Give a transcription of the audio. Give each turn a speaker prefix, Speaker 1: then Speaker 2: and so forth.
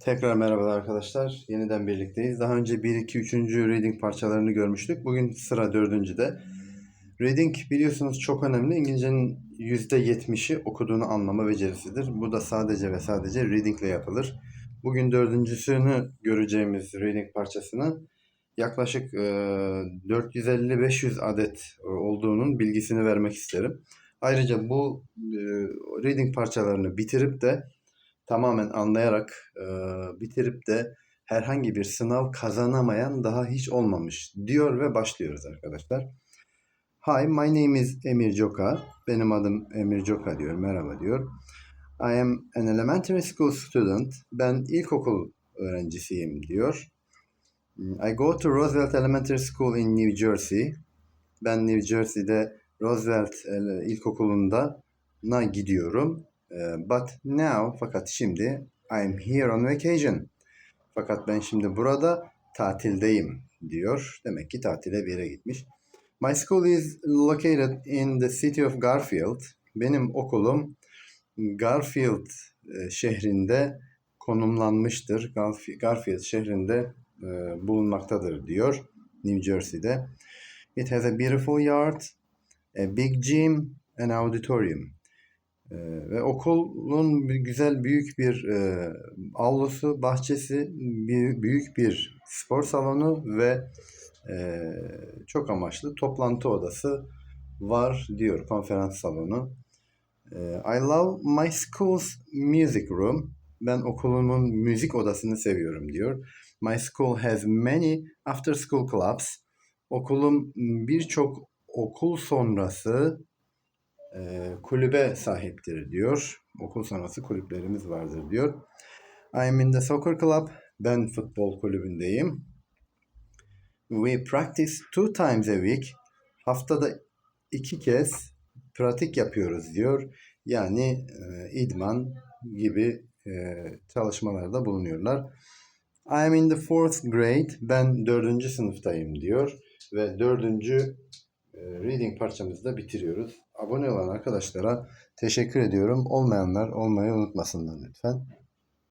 Speaker 1: Tekrar merhabalar arkadaşlar. Yeniden birlikteyiz. Daha önce 1, 2, 3. reading parçalarını görmüştük. Bugün sıra 4. de. Reading biliyorsunuz çok önemli. İngilizcenin %70'i okuduğunu anlama becerisidir. Bu da sadece ve sadece reading ile yapılır. Bugün dördüncüsünü göreceğimiz reading parçasını yaklaşık e, 450-500 adet e, olduğunun bilgisini vermek isterim. Ayrıca bu e, reading parçalarını bitirip de tamamen anlayarak e, bitirip de herhangi bir sınav kazanamayan daha hiç olmamış diyor ve başlıyoruz arkadaşlar. Hi, my name is Emir Joka. Benim adım Emir Joka diyor. Merhaba diyor. I am an elementary school student. Ben ilkokul öğrencisiyim diyor. I go to Roosevelt Elementary School in New Jersey. Ben New Jersey'de Roosevelt e, İlkokulu'nda na gidiyorum. Ee, But now, fakat şimdi I'm here on vacation. Fakat ben şimdi burada tatildeyim diyor. Demek ki tatile bir yere gitmiş. My school is located in the city of Garfield. Benim okulum Garfield e, şehrinde konumlanmıştır. Garf- Garfield şehrinde e, bulunmaktadır diyor. New Jersey'de. It has a beautiful yard, a big gym, an auditorium. Ee, ve okulun güzel büyük bir e, avlusu, bahçesi, bir, büyük bir spor salonu ve e, çok amaçlı toplantı odası var diyor konferans salonu. E, I love my school's music room. Ben okulumun müzik odasını seviyorum diyor. My school has many after school clubs. Okulum birçok okul sonrası e, kulübe sahiptir diyor. Okul sonrası kulüplerimiz vardır diyor. I'm in the soccer club. Ben futbol kulübündeyim. We practice two times a week. Haftada iki kez pratik yapıyoruz diyor. Yani e, idman gibi e, çalışmalarda bulunuyorlar. I am in the fourth grade. Ben dördüncü sınıftayım diyor. Ve dördüncü reading parçamızı da bitiriyoruz. Abone olan arkadaşlara teşekkür ediyorum. Olmayanlar olmayı unutmasınlar lütfen.